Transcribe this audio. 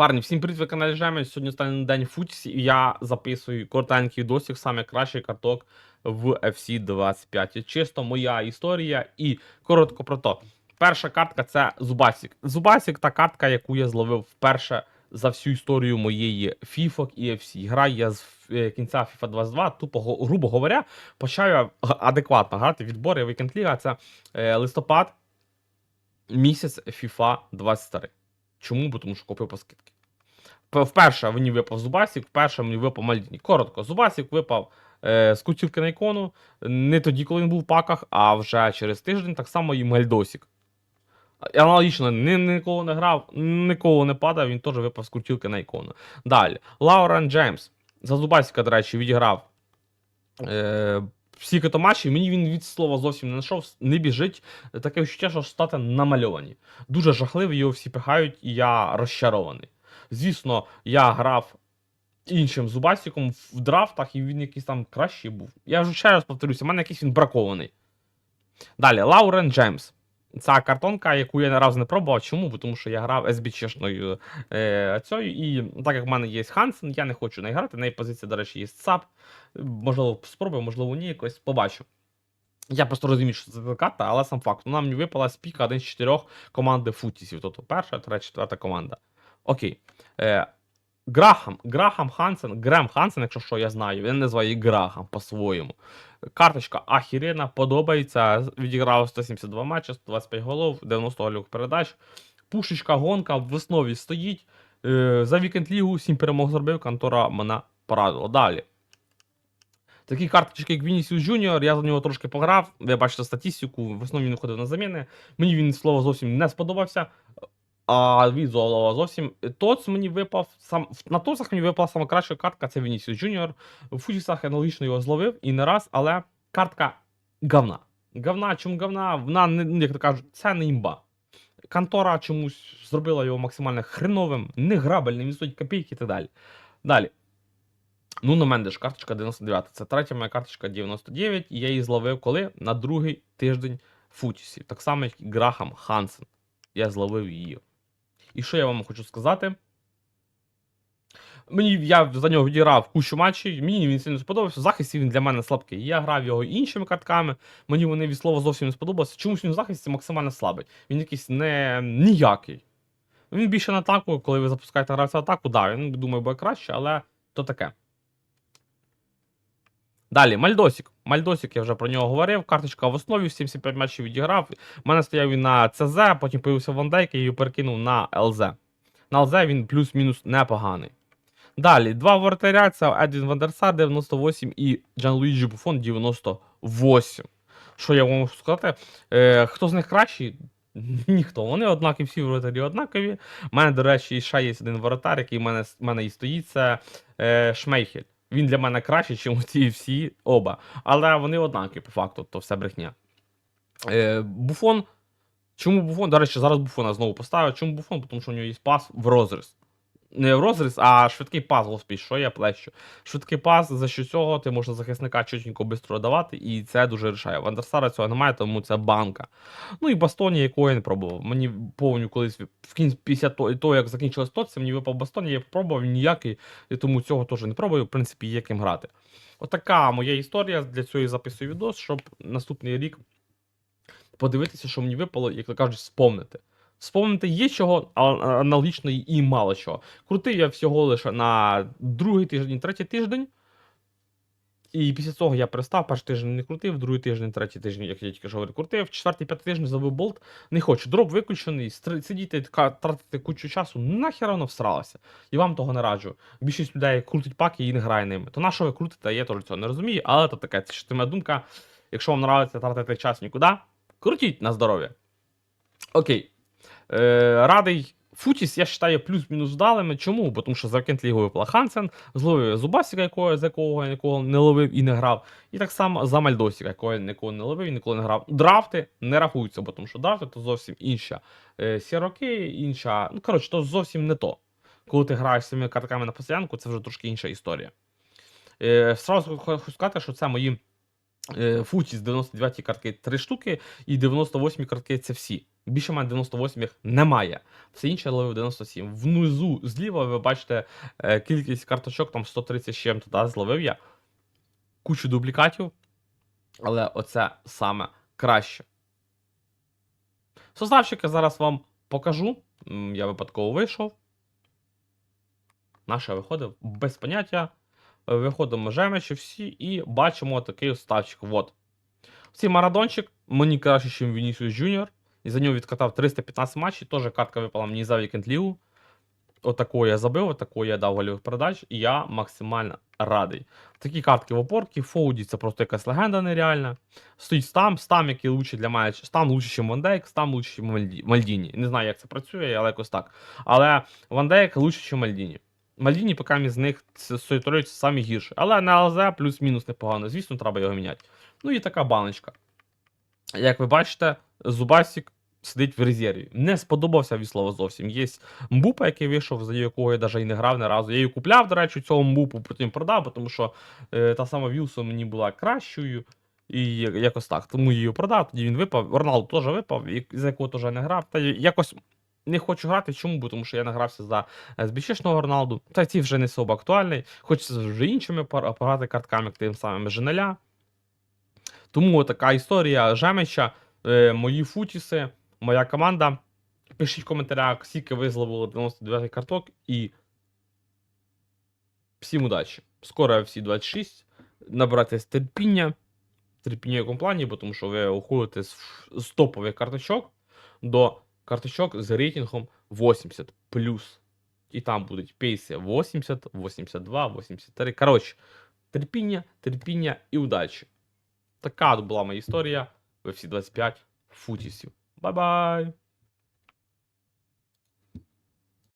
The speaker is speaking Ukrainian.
Парні, всім привіт, ви каналі Жемель. Сьогодні останній день Футісі, і я записую коротенький досвід, саме кращий карток в FC 25. Чисто моя історія і коротко про то. Перша картка це Зубасік. Зубасік та картка, яку я зловив вперше за всю історію моєї FIFA і FC. Граю я з е, кінця FIFA 22, тупо, грубо говоря, почав я адекватно грати відбори Weekend League, це е, листопад, місяць FIFA 23. Чому? Бо тому що купив по скидки. Вперше мені випав Зубасік, вперше мені випав Мальдіні. Коротко, Зубасік випав е, з кутівки на ікону. Не тоді, коли він був в паках, а вже через тиждень так само і Мальдосік. Аналогічно, ні, нікого не грав, нікого не падав, він теж випав з крутілки на ікону. Далі. Лаурен Джеймс. За Зубасіка, до речі, відіграв е, всі котомачі, Мені він від слова зовсім не знайшов, не біжить. Таке відчуття, що стати намальовані. Дуже жахливо, його всі пихають, і я розчарований. Звісно, я грав іншим зубасіком в драфтах, і він якийсь там кращий був. Я вже ще раз повторюся, в мене якийсь він бракований. Далі, Лаурен Джеймс. Ця картонка, яку я не раз не пробував. Чому? Бо Тому що я грав SBC-шною е, цією, і так як в мене є Хансен, я не хочу не грати. На її позиції, до речі, є САП. Можливо, спробую, можливо, ні, якось побачу. Я просто розумію, що це карта, але сам факт. Вона мені випала з один з чотирьох команди Футісів. Тобто перша, третя, четверта команда. Окей. Е, Грахам, Грахам Хансен, Грем Хансен, якщо що, я знаю, він називає її Грахам по-своєму. Карточка ахірена, подобається. Відіграв 172 матчі, 125 голов, 90 голів передач. Пушечка, гонка в основі стоїть. Е, за вікенд лігу 7 перемог зробив, контора мене порадила. Далі. Такі карточки, як Vinicius Junior, я за нього трошки пограв. Ви бачите статистику, в основному він ходив на заміни. Мені він слово зовсім не сподобався. А Золова зовсім. Тоц мені випав. Сам, на Тоцах мені випала сама краща картка, це Vinicius Junior. В Футісах я аналогічно його зловив і не раз, але картка говна. Говна, чому говна? Вона, не, ну, як то кажуть, це не імба. Контора чомусь зробила його максимально хреновим, неграбельним, він стоїть копійки і так далі. Далі. Ну, на Мендеш, карточка 99. Це третя моя карточка 99, і я її зловив коли? На другий тиждень Футісів. Так само, як і Грахам Хансен. Я зловив її. І що я вам хочу сказати? Мені я за нього відіграв кучу матчів, мені він сильно сподобався. В захисті він для мене слабкий. Я грав його іншими картками, мені вони від слова зовсім не сподобалося. Чомусь він в захисті максимально слабий. Він якийсь не ніякий. Він більше на атаку, коли ви запускаєте гравця атаку, да, він думаю, буде краще, але то таке. Далі, Мальдосік. Мальдосік, я вже про нього говорив. Карточка в основі 75 матчів відіграв. У мене стояв він на ЦЗ, потім появився Ван Дейк, я її перекинув на ЛЗ. На ЛЗ він плюс-мінус непоганий. Далі, два воротаря це Едвін Вандерсар 98 і Джан Луїджі Буфон 98. Що я вам можу сказати? Е, хто з них кращий? Ніхто. Вони однакові, всі воротарі однакові. У мене, до речі, ще є один воротар, який в мене, в мене і стоїть, це е, Шмейхель. Він для мене кращий, ніж ці всі оба. Але вони однакові, по факту, то все брехня. Е, Буфон. Чому Буфон? До речі, зараз Буфона знову поставив. Чому Буфон? Тому що у нього є пас в розріз. Не розріз, а швидкий пас, господи, що я плещу. Швидкий пас, за що цього ти можеш захисника чотенько швидко давати, і це дуже рішає. В Андерсара цього немає, тому це банка. Ну і Бастоні, якого я не пробував. Мені повню колись в кінці після того, того як закінчилось то, це мені випав Бастоні, я пробував ніякий, і тому цього теж не пробую, в принципі, є ким грати. Отака моя історія. Для цього записую відос, щоб наступний рік подивитися, що мені випало, як то кажуть, спомнити. Вспомнити є чого, аналогічно і мало чого. Крутив я всього лише на другий тиждень, третій тиждень. І після цього я перестав, перший тиждень не крутив, другий тиждень, третій тиждень, як я тільки що говорив, крутив, четвертий, п'ятий тиждень забив болт. Не хочу. Дроп виключений, сидіти, тратити кучу часу, нахер воно всралося. І вам того не раджу. Більшість людей крутить паки і не грає ними. То на що ви крутите, я теж цього не розумію, але то ще моя думка. Якщо вам нравиться тратити час нікуди, крутіть на здоров'я. Окей. Е, радий. Футіс, я вважаю, плюс-мінус вдалими. Чому? Бо Тому що за Кент Лігою випала зловив Зубасіка, якого, з якого я ніколи не ловив і не грав. І так само за Мальдосіка, якого я ніколи не ловив і ніколи не грав. Драфти не рахуються, бо тому що драфти то зовсім інша. Е, сіроки, інша. Ну, коротше, то зовсім не то. Коли ти граєш з цими картками на постоянку, це вже трошки інша історія. Е, сразу хочу сказати, що це мої е, Футіс 99 картки 3 штуки, і 98 картки це всі. Більше мене 98 їх немає. Все інше я ловив 97. Внизу зліва ви бачите е, кількість карточок, там 130 з чим-то, да, зловив я. Кучу дублікатів. Але оце саме краще. Составчики зараз вам покажу. Я випадково вийшов. Наша виходив без поняття. Е, Виходимо жемечі всі і бачимо такий ставчик. Вот. Цей марадончик мені краще, ніж Vinicius Junior. І за нього відкатав 315 матчів. Теж картка випала мені за вікенд лігу. Отаку я забив, отаку я дав гольових передач, і я максимально радий. Такі картки в опорці, Фоуді це просто якась легенда нереальна. Стоїть стам, стам, який лучше для мене. Стам лучше, ніж Ван Дейк, стам лучше, ніж Мальдіні. Не знаю, як це працює, але якось так. Але Ван Дейк лучше, ніж Мальдіні. Мальдіні, поки з них з самі гірші. Але на ЛЗ плюс-мінус непогано. Звісно, треба його міняти. Ну і така баночка. Як ви бачите, Зубасік сидить в резерві. Не сподобався від зовсім. Є Мбупа, який вийшов, за якого я навіть і не грав ні разу. Я її купляв, до речі, цього Мбупу, потім продав, тому що е, та сама Вілсон мені була кращою. І якось так. Тому її продав, тоді він випав. Роналду теж випав, за якого теж не грав. Та якось не хочу грати. Чому? Бо Тому що я награвся за е, збільшечного Роналду. Та ці вже не особо актуальний. Хочеться вже іншими пограти картками, тим самим Женеля. Тому така історія Жемича, мої футіси, моя команда. Пишіть в коментарях, скільки ви зловили 99 карток і всім удачі. Скоро всі 26. Набратись терпіння. Терпіння в якому плані, бо тому що ви уходите з, топових карточок до карточок з рейтингом 80 І там будуть пейси 80, 82, 83. Коротше, терпіння, терпіння і удачі. Така була моя історія в всі 25 футісів. Бай-бай!